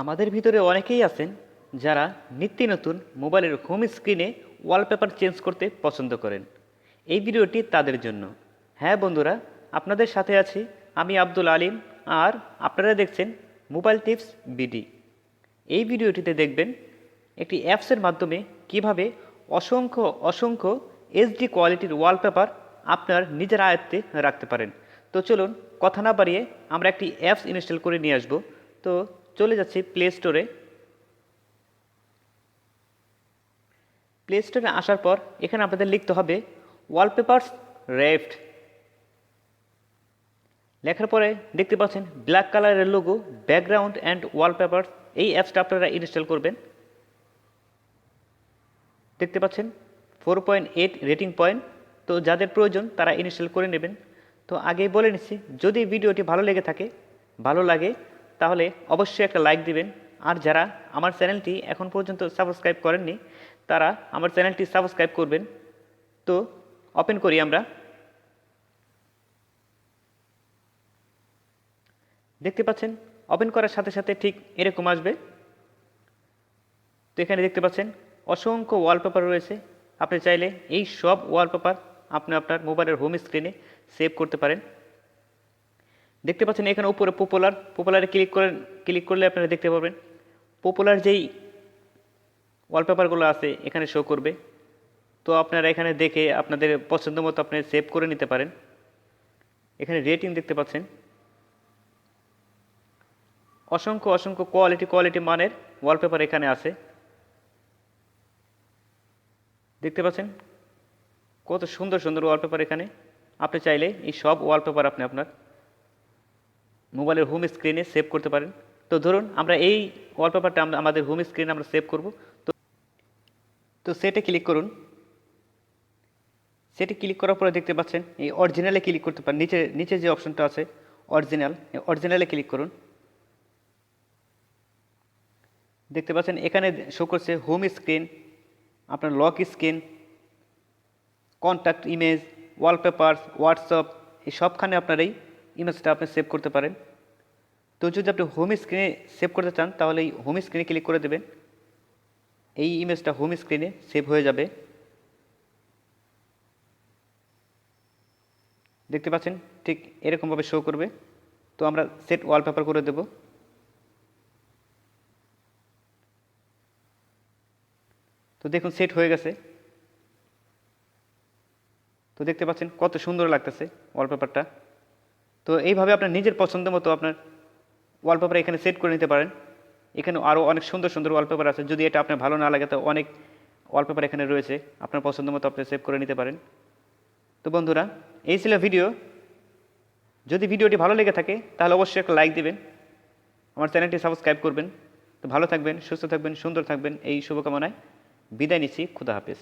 আমাদের ভিতরে অনেকেই আছেন যারা নিত্য নতুন মোবাইলের হোম স্ক্রিনে ওয়ালপেপার চেঞ্জ করতে পছন্দ করেন। এই ভিডিওটি তাদের জন্য। হ্যাঁ বন্ধুরা, আপনাদের সাথে আছি আমি আব্দুল আলিম আর আপনারা দেখছেন মোবাইল টিপস বিডি। এই ভিডিওটিতে দেখবেন একটি অ্যাপসের মাধ্যমে কীভাবে অসংখ্য অসংখ্য এইচডি কোয়ালিটির ওয়ালপেপার আপনার নিজের আয়ত্তে রাখতে পারেন। তো চলুন, কথা না বাড়িয়ে আমরা একটি অ্যাপস ইনস্টল করে নিয়ে আসব। তো চলে যাচ্ছি প্লে স্টোরে প্লে স্টোরে আসার পর এখানে আপনাদের লিখতে হবে ওয়ালপেপারস রেফট লেখার পরে দেখতে পাচ্ছেন ব্ল্যাক কালারের লোগো ব্যাকগ্রাউন্ড অ্যান্ড ওয়ালপেপার এই অ্যাপসটা আপনারা ইনস্টল করবেন। দেখতে পাচ্ছেন four point eight rating point তো যাদের প্রয়োজন তারা ইনস্টল করে নেবেন। তো আগেই বলে নিচ্ছি, যদি ভিডিওটি ভালো লেগে থাকে, ভালো লাগে তাহলে অবশ্যই একটা লাইক দিবেন। আর যারা আমার চ্যানেলটি এখন পর্যন্ত সাবস্ক্রাইব করেননি, তারা আমার চ্যানেলটি সাবস্ক্রাইব করবেন। তো ওপেন করি আমরা। দেখতে পাচ্ছেন ওপেন করার সাথে সাথে ঠিক এরকম আসবে। তো এখানে দেখতে পাচ্ছেন, অসংখ্য ওয়ালপেপার রয়েছে। আপনি চাইলে এই সব ওয়ালপেপার আপনি আপনার মোবাইলের হোম স্ক্রিনে সেভ করতে পারেন। দেখতে পাচ্ছেন এখানে উপরে পপুলার পপুলারে ক্লিক করেন ক্লিক করলে আপনারা দেখতে পাবেন পপুলার যেই ওয়ালপেপারগুলো আছে, এখানে শো করবে। তো আপনারা এখানে দেখে আপনাদের পছন্দ মতো আপনি সেভ করে নিতে পারেন। এখানে রেটিং দেখতে পাচ্ছেন। অসংখ্য অসংখ্য কোয়ালিটি কোয়ালিটি মানের ওয়ালপেপার এখানে আছে। দেখতে পাচ্ছেন? কত সুন্দর সুন্দর ওয়ালপেপার এখানে। আপনি চাইলে এই সব ওয়ালপেপার আপনি আপনার মোবাইলের হোম স্ক্রিনে সেভ করতে পারেন। তো ধরুন, আমরা এই ওয়ালপেপারটা আমরা আমাদের হোম স্ক্রিনে আমরা সেভ করব। তো তো সেটে ক্লিক করুন। সেটে ক্লিক করার পরে দেখতে পাচ্ছেন, এই অরিজিনালে ক্লিক করতে পারেন। নিচে নিচে যে অপশনটা আছে অরিজিনাল অরিজিনালে ক্লিক করুন। দেখতে পাচ্ছেন, এখানে শো করছে হোম স্ক্রিন আপনার lock screen contact image wallpapers WhatsApp এই সবখানে আপনার এই ইমেজটা আপনি সেভ করতে পারেন। তো যদি আপনি হোম স্ক্রিনে সেভ করতে চান, তাহলে এই হোম স্ক্রিনে ক্লিক করে দেবেন। এই ইমেজটা হোম স্ক্রিনে সেভ হয়ে যাবে। দেখতে পাচ্ছেন? ঠিক এরকমভাবে শো করবে। তো আমরা সেট ওয়ালপেপার করে দেব। তো দেখুন সেট হয়ে গেছে। তো দেখতে পাচ্ছেন কত সুন্দর লাগতেছে ওয়ালপেপারটা তো এইভাবে আপনার নিজের পছন্দ মতো আপনার ওয়ালপেপার এখানে সেট করে নিতে পারেন। এখানে আরও অনেক সুন্দর সুন্দর ওয়ালপেপার আছে। যদি এটা আপনার ভালো না লাগে, তো অনেক ওয়ালপেপার এখানে রয়েছে। আপনার পছন্দ মতো আপনি সেভ করে নিতে পারেন। তো বন্ধুরা, এই ছিল ভিডিও যদি ভিডিওটি ভালো লেগে থাকে, তাহলে অবশ্যই একটা লাইক দিবেন। আমার চ্যানেলটি সাবস্ক্রাইব করবেন। তো ভালো থাকবেন, সুস্থ থাকবেন, সুন্দর থাকবেন। এই শুভকামনায় বিদায় নিচ্ছি। খুদা হাফেজ।